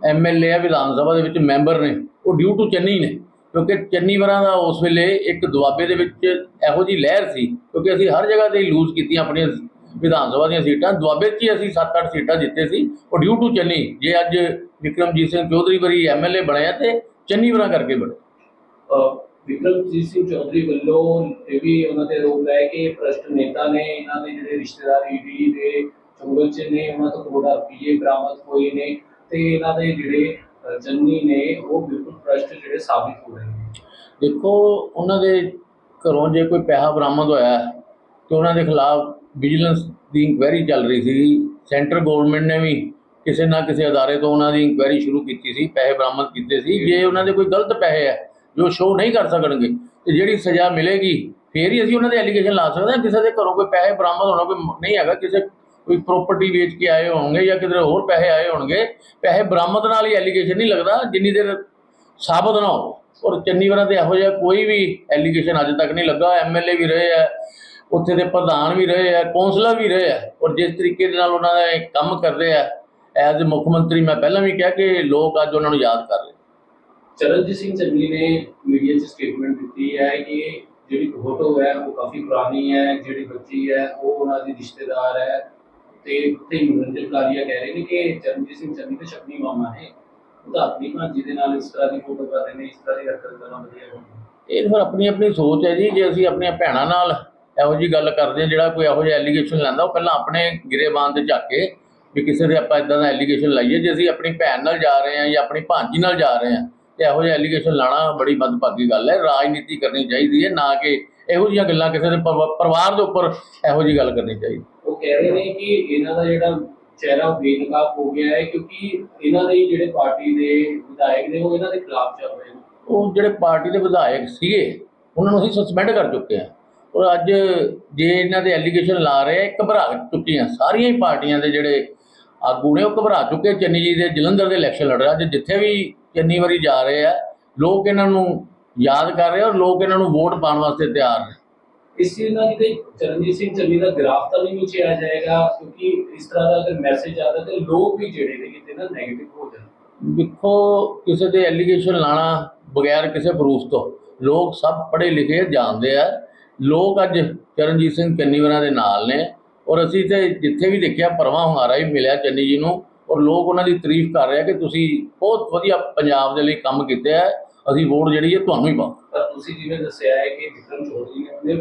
ਐਮਐਲਏ ਆ ਵਿਧਾਨ ਸਭਾ ਦੇ ਵਿੱਚ ਮੈਂਬਰ ਨੇ, ਉਹ ਡਿਊ ਟੂ ਚੰਨੀ ਨੇ, ਕਿਉਂਕਿ ਚੰਨੀ ਵਰਾਂ ਦਾ ਉਸ ਵੇਲੇ ਇੱਕ ਦੁਆਬੇ ਦੇ ਵਿੱਚ ਇਹੋ ਜੀ ਲਹਿਰ ਸੀ, ਕਿਉਂਕਿ ਅਸੀਂ ਹਰ ਜਗ੍ਹਾ ਤੇ ਲੂਜ਼ ਕੀਤੀਆਂ ਆਪਣੀਆਂ ਵਿਧਾਨ ਸਭਾ ਦੀਆਂ ਸੀਟਾਂ, ਦੁਆਬੇ 'ਚ ਹੀ ਅਸੀਂ 7-8 ਸੀਟਾਂ ਜਿੱਤੇ ਸੀ, ਉਹ ਡਿਊ ਟੂ ਚੰਨੀ ਜੇ ਅੱਜ ਵਿਕਰਮਜੀਤ ਸਿੰਘ ਚੌਧਰੀ ਵਰੀ ਐਮਐਲਏ ਬਣਿਆ ਤੇ ਚੰਨੀ ਵਰਾਂ ਕਰਕੇ ਬਣੇ। ਅਹ ਵਿਕਰਮਜੀਤ ਸਿੰਘ ਚੌਧਰੀ ਵੱਲੋਂ ਇਹ ਵੀ ਉਹਨਾਂ ਦੇ ਆਰੋਪ ਹੈ ਕਿ ਭ੍ਰਸ਼ਟ ਨੇਤਾ ਨੇ, ਇਹਨਾਂ ਦੇ ਜਿਹੜੇ ਰਿਸ਼ਤੇਦਾਰ ਈਡੀ ਦੇ ਚੁੰਗਲ ਚ ਨੇ ਉਹਨਾਂ ਤੋਂ ਕਰੋੜਾਂ ਰੁਪਏ ਬਰਾਮਦ ਹੋਏ ਨੇ ਤੇ ਇਹਨਾਂ ਦੇ ਜਿਹੜੇ ਅਹ, ਨੇ ਉਹ ਬਿਲਕੁਲ ਭ੍ਰਸ਼ਟ ਜਿਹੜੇ ਸਾਬਿਤ ਹੋ ਰਹੇ ਨੇ। ਦੇਖੋ ਉਹਨਾਂ ਦੇ ਘਰੋਂ ਜੇ ਕੋਈ ਪੈਸਾ ਬਰਾਮਦ ਹੋਇਆ ਹੈ, ਤੇ ਉਹਨਾਂ ਦੇ ਖਿਲਾਫ ਵਿਜੀਲੈਂਸ ਦੀ ਇਨਕੁਆਇਰੀ ਚੱਲ ਰਹੀ ਸੀ। ਸੈਂਟਰ ਗਵਰਨਮੈਂਟ ਨੇ ਵੀ ਕਿਸੇ ਨਾ ਕਿਸੇ ਅਦਾਰੇ ਤੋਂ ਉਹਨਾਂ ਦੀ ਇਨਕੁਆਇਰੀ ਸ਼ੁਰੂ ਕੀਤੀ ਸੀ ਪੈਸੇ ਬਰਾਮਦ ਕੀਤੇ ਸੀ। ਜੇ ਉਹਨਾਂ ਦੇ ਕੋਈ ਗਲਤ ਪੈਸੇ ਹੈ ਜੋ ਸ਼ੋਅ ਨਹੀਂ ਕਰ ਸਕਣਗੇ ਤੇ ਜਿਹੜੀ ਸਜ਼ਾ ਮਿਲੇਗੀ ਫੇਰ ਹੀ ਅਸੀਂ ਉਹਨਾਂ ਦੇ ਐਲੀਗੇਸ਼ਨ ਲਾ ਸਕਦੇ ਹਾਂ। ਕਿਸੇ ਦੇ ਘਰੋਂ ਕੋਈ ਪੈਸੇ ਬਰਾਮਦ ਹੋਣਾ ਕੋਈ ਨਹੀਂ ਹੈਗਾ ਕਿਸੇ ਕੋਈ ਪ੍ਰਾਪਰਟੀ ਵੇਚ ਕੇ ਆਏ ਹੋਣਗੇ ਜਾਂ ਕਿਧਰੇ ਹੋਰ ਪੈਸੇ ਆਏ ਹੋਣਗੇ, ਪੈਸੇ ਬਰਾਮਦ ਨਾਲ ਹੀ ਐਲੀਗੇਸ਼ਨ ਨਹੀਂ ਲੱਗਦਾ, ਜਿੰਨੀ ਦੇਰ ਸਾਬਤ ਨਾ ਹੋ ਔਰ ਚੰਡੀਗੜ੍ਹ ਤੇ ਇਹੋ ਜਿਹਾ ਕੋਈ ਵੀ ਐਲੀਗੇਸ਼ਨ ਅੱਜ ਤੱਕ ਨਹੀਂ ਲੱਗਾ ਐਮਐਲਏ ਵੀ ਰਹੇ ਆ, ਉੱਥੇ ਦੇ ਪ੍ਰਧਾਨ ਵੀ ਰਹੇ ਆ ਕੌਂਸਲਰ ਵੀ ਰਹੇ ਆ, ਔਰ ਜਿਸ ਤਰੀਕੇ ਦੇ ਨਾਲ ਉਹਨਾਂ ਦਾ ਕੰਮ ਕਰਦੇ ਆ ਐਜ਼ ਮੁੱਖ ਮੰਤਰੀ ਮੈਂ ਪਹਿਲਾਂ ਵੀ ਕਿਹਾ ਕਿ ਲੋਕ ਅੱਜ ਉਹਨਾਂ ਨੂੰ ਯਾਦ ਕਰ ਰਹੇ ਚਰਨਜੀਤ ਸਿੰਘ ਚੰਨੀ ਨੇ ਮੀਡੀਆ 'ਚ ਸਟੇਟਮੈਂਟ ਦਿੱਤੀ ਹੈ ਕਿ ਜਿਹੜੀ ਫੋਟੋ ਹੈ ਉਹ ਕਾਫੀ ਪੁਰਾਣੀ ਹੈ, ਜਿਹੜੀ ਬੱਚੀ ਹੈ, ਉਹ ਉਹਨਾਂ ਦੀ ਰਿਸ਼ਤੇਦਾਰ ਹੈ ਤੇ ਤੇ ਮਨੋਰੰਜਨ ਕਾਲੀਆ ਕਹਿ ਰਹੇ ਨੇ ਕਿ ਚਰਨਜੀਤ ਸਿੰਘ ਚੰਨੀ ਤੇ ਸ਼ਕਨੀ ਮਾਮਾ ਨੇ ਉਹ ਆਪਣੀ ਭਾਂਜੀ ਦੇ ਨਾਲ ਇਸ ਤਰ੍ਹਾਂ ਦੀ ਫੋਟੋ ਕਰ ਰਹੇ ਨੇ, ਇਸ ਤਰ੍ਹਾਂ ਦੀ ਹਰਕਤ ਕਰਨਾ ਵਧੀਆ ਹੈ ਇਹ ਫਿਰ ਆਪਣੀ ਆਪਣੀ ਸੋਚ ਹੈ ਜੀ, ਜੇ ਅਸੀਂ ਆਪਣੀਆਂ ਭੈਣਾਂ ਨਾਲ ਇਹੋ ਜੀ ਗੱਲ ਕਰਦੇ ਜਿਹੜਾ ਕੋਈ ਇਹੋ ਜਿਹਾ ਐਲੀਗੇਸ਼ਨ ਲੈਂਦਾ, ਉਹ ਪਹਿਲਾਂ ਆਪਣੇ ਗਿਰੇਬਾਨ ਤੇ ਝਾਕੇ ਵੀ ਕਿਸੇ ਦੇ ਆਪਾਂ ਇਦਾਂ ਦਾ ਐਲੀਗੇਸ਼ਨ ਲਾਈਏ, ਜੇ ਅਸੀਂ ਆਪਣੀ ਭੈਣ ਨਾਲ ਜਾ ਰਹੇ ਹਾਂ ਜਾਂ ਆਪਣੀ ਭਾਂਜੀ ਨਾਲ ਜਾ ਰਹੇ ਹਾਂ, ਤੇ ਇਹੋ ਜਿਹਾ ਐਲੀਗੇਸ਼ਨ ਲਾਣਾ ਬੜੀ ਮੰਦਭਾਗੀ ਗੱਲ ਹੈ, ਰਾਜਨੀਤੀ ਕਰਨੀ ਚਾਹੀਦੀ ਹੈ, ਨਾ ਕਿ ਇਹੋ ਜਿਹੀਆਂ ਗੱਲਾਂ ਕਿਸੇ ਦੇ ਪਰਿਵਾਰ ਦੇ ਉੱਪਰ ਇਹੋ ਜਿਹੀ ਗੱਲ ਕਰਨੀ ਚਾਹੀਦੀ। ਕਹਿ ਰਹੇ ਨੇ ਕਿ ਇਹਨਾਂ ਦਾ ਜਿਹੜਾ ਚਿਹਰਾ ਬੇਨਕਾਬ ਹੋ ਗਿਆ ਹੈ, ਕਿਉਂਕਿ ਇਹਨਾਂ ਦੇ ਜਿਹੜੇ ਪਾਰਟੀ ਦੇ ਵਿਧਾਇਕ ਨੇ, ਉਹ ਇਹਨਾਂ ਦੇ ਖਿਲਾਫ ਚੱਲ ਰਹੇ ਨੇ। ਉਹ ਜਿਹੜੇ ਪਾਰਟੀ ਦੇ ਵਿਧਾਇਕ ਸੀਗੇ, ਉਹਨਾਂ ਨੂੰ ਅਸੀਂ ਸਸਪੈਂਡ ਕਰ ਚੁੱਕੇ ਹਾਂ। ਔਰ ਅੱਜ ਜੇ ਇਹਨਾਂ ਦੇ ਐਲੀਗੇਸ਼ਨ ਲਾ ਰਹੇ ਆ ਇਹ ਘਬਰਾ ਚੁੱਕੀਆਂ ਸਾਰੀਆਂ ਹੀ ਪਾਰਟੀਆਂ ਦੇ ਜਿਹੜੇ ਆਗੂ ਨੇ, ਉਹ ਘਬਰਾ ਚੁੱਕੇ ਚੰਨੀ ਜੀ ਦੇ ਜਲੰਧਰ ਦੇ ਇਲੈਕਸ਼ਨ ਲੜ ਰਿਹਾ ਅੱਜ ਜਿੱਥੇ ਵੀ ਚੰਨੀ ਵਾਰੀ ਜਾ ਰਹੇ ਆ, ਲੋਕ ਇਹਨਾਂ ਨੂੰ ਯਾਦ ਕਰ ਰਹੇ ਆ ਔਰ ਲੋਕ ਇਹਨਾਂ ਨੂੰ ਵੋਟ ਪਾਉਣ ਵਾਸਤੇ ਤਿਆਰ ਨੇ। ਇਸ ਚੀਜ਼ ਨਾਲ ਕਿਤੇ ਚਰਨਜੀਤ ਸਿੰਘ ਚੰਨੀ ਦਾ ਗ੍ਰਾਫ ਤਾਂ ਨਹੀਂ ਨੀਚੇ ਆ ਜਾਏਗਾ ਕਿਉਂਕਿ ਇਸ ਤਰ੍ਹਾਂ ਦਾ ਅਗਰ ਮੈਸੇਜ ਆਦਾ ਤੇ ਲੋਕ ਵੀ ਜਿਹੜੇ ਨੇ ਕਿਤੇ ਨਾ 네ਗੇਟਿਵ ਹੋ ਜਾਣ। ਦੇਖੋ ਕਿਸੇ ਤੇ ਐਲੀਗੇਸ਼ਨ ਲਾਣਾ ਬਗੈਰ ਕਿਸੇ ਪ੍ਰੂਫ ਤੋਂ ਲੋਕ ਸਭ ਪੜ੍ਹੇ ਲਿਖੇ ਜਾਣਦੇ ਆ। ਲੋਕ ਅੱਜ ਚਰਨਜੀਤ ਸਿੰਘ ਚੰਨੀਵਰਾਂ ਦੇ ਨਾਲ ਨੇ ਔਰ ਅਸੀਂ ਤੇ ਜਿੱਥੇ ਵੀ ਦੇਖਿਆ ਪਰਮਾ ਹੁੰਗਾਰਾ ਹੀ ਮਿਲਿਆ ਚੰਨੀ ਜੀ ਨੂੰ ਔਰ ਲੋਕ ਉਹਨਾਂ ਦੀ ਤਾਰੀਫ ਕਰ ਰਹੇ ਆ ਕਿ ਤੁਸੀਂ ਬਹੁਤ ਵਧੀਆ ਪੰਜਾਬ ਦੇ ਲਈ ਕੰਮ ਕੀਤੇ ਆ ਅਸੀਂ ਵੋਟ ਜਿਹੜੀ ਹੈ ਤੁਹਾਨੂੰ ਹੀ ਪਾਓ ਪਰ ਤੁਸੀਂ ਜਿਵੇਂ ਦੱਸਿਆ ਹੈ ਕਿ ਵਿਕਰਮ ਚੌਧਰੀ ਨੇ ਆਪਣੇ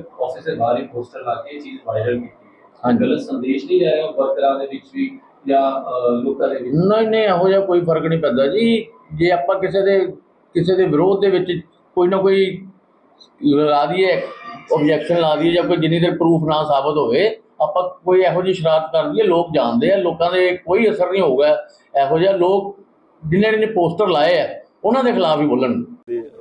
ਬਾਹਰ ਹੀ ਪੋਸਟਰ ਲਾ ਕੇ ਇਹ ਚੀਜ਼ ਵਾਇਰਲ ਕੀਤੀ ਹੈ। ਗਲਤ ਸੰਦੇਸ਼ ਨਹੀਂ ਜਾ ਰਿਹਾ ਵਰਕਰਾਂ ਦੇ ਵਿੱਚ ਵੀ ਜਾਂ ਲੋਕਾਂ ਦੇ ਵਿੱਚ ਨਹੀਂ ਨਹੀਂ ਇਹੋ ਜਿਹਾ ਕੋਈ ਫ਼ਰਕ ਨਹੀਂ ਪੈਂਦਾ ਜੀ। ਜੇ ਆਪਾਂ ਕਿਸੇ ਦੇ ਕਿਸੇ ਦੇ ਵਿਰੋਧ ਦੇ ਵਿੱਚ ਕੋਈ ਨਾ ਕੋਈ ਲਾ ਦਈਏ ਆਬਜੈਕਸ਼ਨ ਲਾ ਦਈਏ ਜਾਂ ਕੋਈ ਜਿੰਨੀ ਦੇਰ ਪ੍ਰੂਫ ਨਾ ਸਾਬਤ ਹੋਵੇ ਆਪਾਂ ਕੋਈ ਇਹੋ ਜਿਹੀ ਸ਼ਰਾਰਤ ਕਰ ਦਈਏ ਲੋਕ ਜਾਣਦੇ ਆ ਲੋਕਾਂ ਦੇ ਕੋਈ ਅਸਰ ਨਹੀਂ ਹੋਊਗਾ। ਇਹੋ ਜਿਹਾ ਲੋਕ ਜਿਨ੍ਹਾਂ ਨੇ ਪੋਸਟਰ ਲਾਏ ਆ ਉਹਨਾਂ ਦੇ ਖਿਲਾਫ ਹੀ ਬੋਲਣ।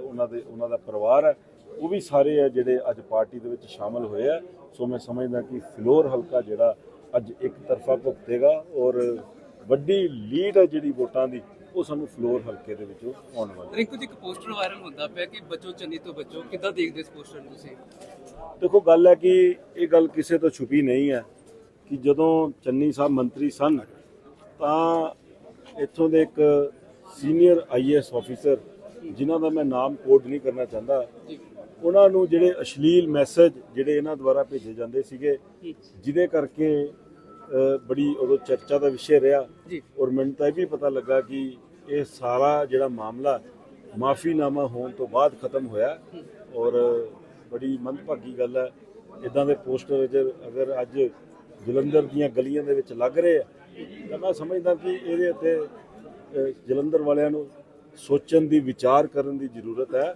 ਉਹਨਾਂ ਦੇ ਉਹਨਾਂ ਦਾ ਪਰਿਵਾਰ ਹੈ। ਉਹ ਵੀ ਸਾਰੇ ਆ ਜਿਹੜੇ ਅੱਜ ਪਾਰਟੀ ਦੇ ਵਿੱਚ ਸ਼ਾਮਲ ਹੋਏ ਆ। ਸੋ ਮੈਂ ਸਮਝਦਾ ਕਿ ਫਲੋਰ ਹਲਕਾ ਜਿਹੜਾ ਅੱਜ ਇੱਕ ਤਰਫਾ ਭੁਗਤੇਗਾ ਔਰ ਵੱਡੀ ਲੀਡ ਹੈ ਜਿਹੜੀ ਵੋਟਾਂ ਦੀ ਉਹ ਸਾਨੂੰ ਫਲੋਰ ਹਲਕੇ ਦੇ ਵਿੱਚੋਂ ਆਉਣ ਵਾਲੀ ਹੈ। ਰਿੰਕੂ ਜੀ ਇੱਕ ਪੋਸਟਰ ਵਾਇਰਲ ਹੁੰਦਾ ਪਿਆ ਕਿ ਬਚੋ ਚੰਨੀ ਤੋਂ ਬਚੋ ਕਿੱਦਾਂ ਦੇਖਦੇ ਇਸ ਪੋਸਟਰ ਨੂੰ ਤੁਸੀਂ? ਦੇਖੋ ਗੱਲ ਹੈ ਕਿ ਇਹ ਗੱਲ ਕਿਸੇ ਤੋਂ ਛੁਪੀ ਨਹੀਂ ਹੈ ਕਿ ਜਦੋਂ ਚੰਨੀ ਸਾਹਿਬ ਮੰਤਰੀ ਸਨ ਤਾਂ ਇੱਥੋਂ ਦੇ ਇੱਕ ਸੀਨੀਅਰ ਆਈਐਸ ਆਫੀਸਰ ਜਿਨ੍ਹਾਂ ਦਾ ਮੈਂ ਨਾਮ ਕੋਡ ਨਹੀਂ ਕਰਨਾ ਚਾਹੁੰਦਾ ਉਹਨਾਂ ਨੂੰ ਜਿਹੜੇ ਅਸ਼ਲੀਲ ਮੈਸੇਜ ਜਿਹੜੇ ਇਹਨਾਂ ਦੁਆਰਾ ਭੇਜੇ ਜਾਂਦੇ ਸੀਗੇ ਜਿਹਦੇ ਕਰਕੇ ਬੜੀ ਉਦੋਂ ਚਰਚਾ ਦਾ ਵਿਸ਼ੇ ਰਿਹਾ। ਔਰ ਮੈਨੂੰ ਤਾਂ ਇਹ ਵੀ ਪਤਾ ਲੱਗਾ ਕਿ ਇਹ ਸਾਰਾ ਜਿਹੜਾ ਮਾਮਲਾ ਮਾਫੀਨਾਮਾ ਹੋਣ ਤੋਂ ਬਾਅਦ ਖਤਮ ਹੋਇਆ ਔਰ ਬੜੀ ਮੰਦਭਾਗੀ ਗੱਲ ਹੈ। ਇਦਾਂ ਦੇ ਪੋਸਟਰ ਜੇ ਅਗਰ ਅੱਜ ਜਲੰਧਰ ਦੀਆਂ ਗਲੀਆਂ ਦੇ ਵਿੱਚ ਲੱਗ ਰਹੇ ਆ ਤਾਂ ਮੈਂ ਸਮਝਦਾ ਕਿ ਇਹਦੇ ਉੱਤੇ ਜਲੰਧਰ ਵਾਲਿਆਂ ਨੂੰ ਸੋਚਣ ਦੀ ਵਿਚਾਰ ਕਰਨ ਦੀ ਜ਼ਰੂਰਤ ਹੈ।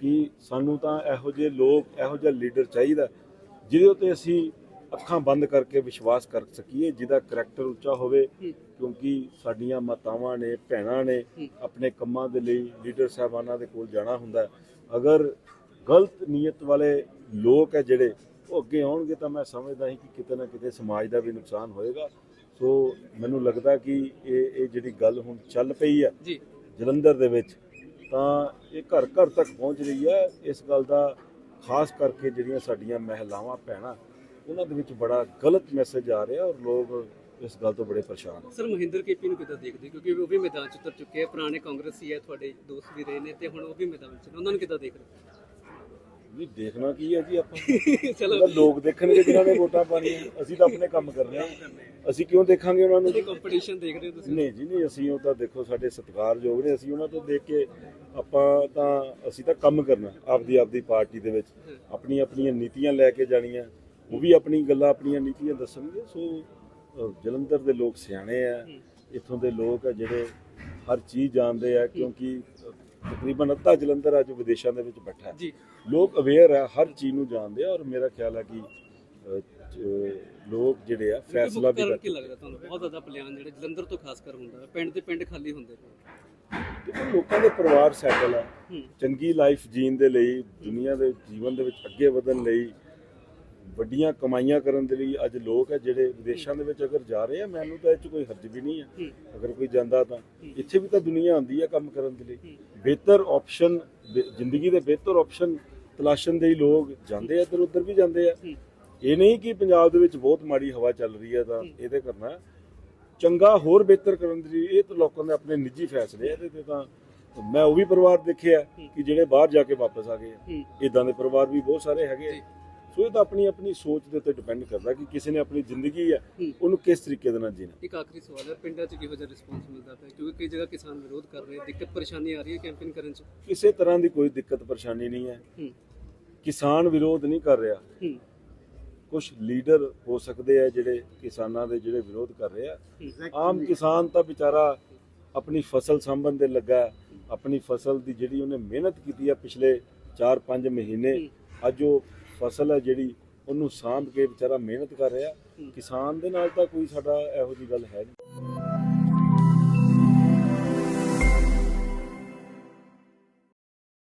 ਕਿ ਸਾਨੂੰ ਤਾਂ ਇਹੋ ਜਿਹੇ ਲੋਕ ਇਹੋ ਜਿਹਾ ਲੀਡਰ ਚਾਹੀਦਾ ਜਿਹਦੇ ਉੱਤੇ ਅਸੀਂ ਅੱਖਾਂ ਬੰਦ ਕਰਕੇ ਵਿਸ਼ਵਾਸ ਕਰ ਸਕੀਏ ਜਿਹਦਾ ਕਰੈਕਟਰ ਉੱਚਾ ਹੋਵੇ ਕਿਉਂਕਿ ਸਾਡੀਆਂ ਮਾਤਾਵਾਂ ਨੇ ਭੈਣਾਂ ਨੇ ਆਪਣੇ ਕੰਮਾਂ ਦੇ ਲਈ ਲੀਡਰ ਸਾਹਿਬਾਨਾਂ ਦੇ ਕੋਲ ਜਾਣਾ ਹੁੰਦਾ। ਅਗਰ ਗਲਤ ਨੀਅਤ ਵਾਲੇ ਲੋਕ ਹੈ ਜਿਹੜੇ ਉਹ ਅੱਗੇ ਆਉਣਗੇ ਤਾਂ ਮੈਂ ਸਮਝਦਾ ਹਾਂ ਕਿ ਕਿਤੇ ਨਾ ਕਿਤੇ ਸਮਾਜ ਦਾ ਵੀ ਨੁਕਸਾਨ ਹੋਏਗਾ। ਸੋ ਮੈਨੂੰ ਲੱਗਦਾ ਕਿ ਇਹ ਇਹ ਜਿਹੜੀ ਗੱਲ ਹੁਣ ਚੱਲ ਪਈ ਹੈ ਜਲੰਧਰ ਦੇ ਵਿੱਚ ਤਾਂ ਇਹ ਘਰ ਘਰ ਤੱਕ ਪਹੁੰਚ ਰਹੀ ਹੈ। ਇਸ ਗੱਲ ਦਾ ਖਾਸ ਕਰਕੇ ਜਿਹੜੀਆਂ ਸਾਡੀਆਂ ਮਹਿਲਾਵਾਂ, ਭੈਣਾਂ, ਉਹਨਾਂ ਦੇ ਵਿੱਚ ਬੜਾ ਗਲਤ ਮੈਸੇਜ ਆ ਰਿਹਾ ਔਰ ਲੋਕ ਇਸ ਗੱਲ ਤੋਂ ਬੜੇ ਪਰੇਸ਼ਾਨ ਹਨ ਸਰ, ਮਹਿੰਦਰ ਕੇਪੀ ਨੂੰ ਕਿੱਦਾਂ ਦੇਖਦੇ ਕਿਉਂਕਿ ਉਹ ਵੀ ਮੈਦਾਨ 'ਚ ਉਤਰ ਚੁੱਕੇ ਆ। ਪੁਰਾਣੇ ਕਾਂਗਰਸੀ ਹੈ, ਤੁਹਾਡੇ ਦੋਸਤ ਵੀ ਰਹੇ ਨੇ ਤੇ ਹੁਣ ਉਹ ਵੀ ਮੈਦਾਨ 'ਚ ਉਹਨਾਂ ਨੂੰ ਕਿੱਦਾਂ ਦੇਖ ਰਹੇ ਵੀ ਦੇਖਣਾ ਕੀ ਹੈ ਜੀ ਆਪਾਂ? ਚਲੋ ਲੋਕ ਦੇਖਣਗੇ ਜਿਨ੍ਹਾਂ ਨੇ ਵੋਟਾਂ ਪਾਣੀਆਂ ਅਸੀਂ ਤਾਂ ਆਪਣੇ ਕੰਮ ਕਰਨੇ ਆ। ਅਸੀਂ ਕਿਉਂ ਦੇਖਾਂਗੇ ਉਹਨਾਂ ਨੂੰ? ਕੰਪੀਟੀਸ਼ਨ ਦੇਖ ਰਹੇ ਹੋ ਤੁਸੀਂ? ਨਹੀਂ ਜੀ ਨਹੀਂ ਅਸੀਂ ਉਹ ਤਾਂ ਦੇਖੋ ਸਾਡੇ ਸਤਿਕਾਰਯੋਗ ਨੇ ਅਸੀਂ ਉਹਨਾਂ ਤੋਂ ਦੇਖ ਕੇ ਆਪਾਂ ਤਾਂ ਅਸੀਂ ਤਾਂ ਕੰਮ ਕਰਨਾ ਆਪਦੀ ਆਪਦੀ ਪਾਰਟੀ ਦੇ ਵਿੱਚ। ਆਪਣੀ ਆਪਣੀਆਂ ਨੀਤੀਆਂ ਲੈ ਕੇ ਜਾਣੀਆਂ ਉਹ ਵੀ ਆਪਣੀ ਗੱਲਾਂ ਆਪਣੀਆਂ ਨੀਤੀਆਂ ਦੱਸਣਗੇ ਸੋ ਜਲੰਧਰ ਦੇ ਲੋਕ ਸਿਆਣੇ ਆ ਇੱਥੋਂ ਦੇ ਲੋਕ ਆ ਜਿਹੜੇ ਹਰ ਚੀਜ਼ ਜਾਣਦੇ ਆ ਕਿਉਂਕਿ ਤਕਰੀਬਨ ਅੱਧਾ ਜਲੰਧਰ ਅੱਜ ਵਿਦੇਸ਼ਾਂ ਦੇ ਵਿੱਚ ਬੈਠਾ ਹੈ। ਜੀ। ਲੋਕ ਅਵੇਅਰ ਆ ਹਰ ਚੀਜ਼ ਨੂੰ ਜਾਣਦੇ ਆ ਔਰ ਮੇਰਾ ਖਿਆਲ ਹੈ ਕਿ ਲੋਕ ਜਿਹੜੇ ਆ ਫੈਸਲਾ ਵੀ ਕਾਰਨ ਕੀ ਕਰਦੇ ਲੱਗਦਾ ਤੁਹਾਨੂੰ? ਬਹੁਤ ਜ਼ਿਆਦਾ ਪਲਾਨ ਜਿਹੜੇ ਜਲੰਧਰ ਤੋਂ ਖਾਸ ਕਰ ਹੁੰਦਾ ਪਿੰਡ ਦੇ ਪਿੰਡ ਖਾਲੀ ਹੁੰਦੇ ਦੇਖੋ ਲੋਕਾਂ ਦੇ ਪਰਿਵਾਰ ਸੈਟਲ ਆ। ਚੰਗੀ ਲਾਈਫ ਜੀਣ ਦੇ ਲਈ ਦੁਨੀਆ ਦੇ ਜੀਵਨ ਦੇ ਵਿੱਚ ਅੱਗੇ ਵਧਣ ਲਈ ਵੱਡੀਆਂ ਕਮਾਈਆਂ ਕਰਨ ਦੇ ਲਈ ਅੱਜ ਲੋਕ ਆ ਜਿਹੜੇ ਵਿਦੇਸ਼ਾਂ ਦੇ ਵਿੱਚ ਅਗਰ ਜਾ ਰਹੇ ਆ ਮੈਨੂੰ ਤਾਂ ਇਹ 'ਚ ਕੋਈ ਹਰਜ ਵੀ ਨਹੀਂ ਹੈ ਅਗਰ ਕੋਈ ਜਾਂਦਾ ਤਾਂ। ਇੱਥੇ ਵੀ ਤਾਂ ਦੁਨੀਆ ਆਉਂਦੀ ਹੈ ਕੰਮ ਕਰਨ ਦੇ ਲਈ। ਬਿਹਤਰ ਆਪਸ਼ਨ ਜ਼ਿੰਦਗੀ ਦੇ ਬਿਹਤਰ ਆਪਸ਼ਨ ਤਲਾਸ਼ਣ ਦੇ ਲੋਕ ਜਾਂਦੇ ਆ ਇੱਧਰ ਉੱਧਰ ਵੀ ਜਾਂਦੇ ਆ। ਇਹ ਨਹੀਂ ਕਿ ਪੰਜਾਬ ਦੇ ਵਿੱਚ ਬਹੁਤ ਮਾੜੀ ਹਵਾ ਚੱਲ ਰਹੀ ਹੈ ਤਾਂ ਇਹਦੇ ਕਰਨਾ। ਚੰਗਾ ਹੋਰ ਬਿਹਤਰ ਕਰਨ ਦੇ ਲਈ ਇਹ ਤਾਂ ਲੋਕਾਂ ਦੇ ਆਪਣੇ ਨਿੱਜੀ ਫੈਸਲੇ ਆ ਇਹਦੇ ਤੇ ਤਾਂ ਮੈਂ ਉਹ ਵੀ ਪਰਿਵਾਰ ਦੇਖਿਆ ਕਿ ਜਿਹੜੇ ਬਾਹਰ ਜਾ ਕੇ ਵਾਪਸ ਆ ਗਏ ਹੂੰ। ਇਦਾਂ ਦੇ ਪਰਿਵਾਰ ਵੀ ਬਹੁਤ ਸਾਰੇ ਹੈਗੇ ਸੋ ਇਹ ਤਾਂ ਆਪਣੀ ਆਪਣੀ ਸੋਚ ਦੇ ਉੱਤੇ ਡਿਪੈਂਡ ਕਰਦਾ ਕਿ ਕਿਸੇ ਨੇ ਆਪਣੀ ਜ਼ਿੰਦਗੀ ਹੈ ਹੂੰ। ਉਹਨੂੰ ਕਿਸ ਤਰੀਕੇ ਦੇ ਨਾਲ ਜੀਣਾ। ਇੱਕ ਆਖਰੀ ਸਵਾਲ ਹੈ ਪਿੰਡਾਂ 'ਚ ਕਿਹੋ ਜਿਹਾ ਰਿਸਪੌਂਸ ਮਿਲਦਾ ਪਿਆ? ਕਿਉਂਕਿ ਕਈ ਜਗ੍ਹਾ ਕਿਸਾਨ ਵਿਰੋਧ ਕਰ ਰਹੇ ਦਿੱਕਤ ਪਰੇਸ਼ਾਨੀ ਆ ਰਹੀ ਹੈ ਕੈਂਪੇਨ ਕਰਨ 'ਚ। ਕਿਸੇ ਤਰ੍ਹਾਂ ਦੀ ਕੋਈ ਦਿੱਕਤ ਪਰੇਸ਼ਾਨੀ ਨਹੀਂ ਹੈ। ਹੂੰ। ਕਿਸਾਨ ਵਿਰੋਧ ਨਹੀਂ ਕਰ ਰਿਹਾ। ਹੂੰ। ਕੁਝ ਲੀਡਰ ਹੋ ਸਕਦੇ ਆ ਜਿਹੜੇ ਕਿਸਾਨਾਂ ਦੇ ਜਿਹੜੇ ਵਿਰੋਧ ਕਰ ਰਹੇ ਆ। ਹੂੰ। ਆਮ ਕਿਸਾਨ ਤਾਂ ਵਿਚਾਰਾ ਆਪਣੀ ਫਸਲ ਸਾਂਭਣ ਦੇ ਲੱਗਾ ਹੈ। ਆਪਣੀ ਫਸਲ ਦੀ ਜਿਹੜੀ ਉਹਨੇ ਮਿਹਨਤ ਕੀਤੀ ਆ ਪਿਛਲੇ 4-5 ਮਹੀਨੇ ਅੱਜ ਉਹ ਫਸਲ ਹੈ ਜਿਹੜੀ ਉਹਨੂੰ ਸਾਂਭ ਕੇ ਵਿਚਾਰਾ ਮਿਹਨਤ ਕਰ ਰਿਹਾ ਕਿਸਾਨ ਦੇ ਨਾਲ ਤਾਂ ਕੋਈ ਸਾਡਾ ਇਹੋ ਜੀ ਗੱਲ ਹੈ ਨਹੀਂ।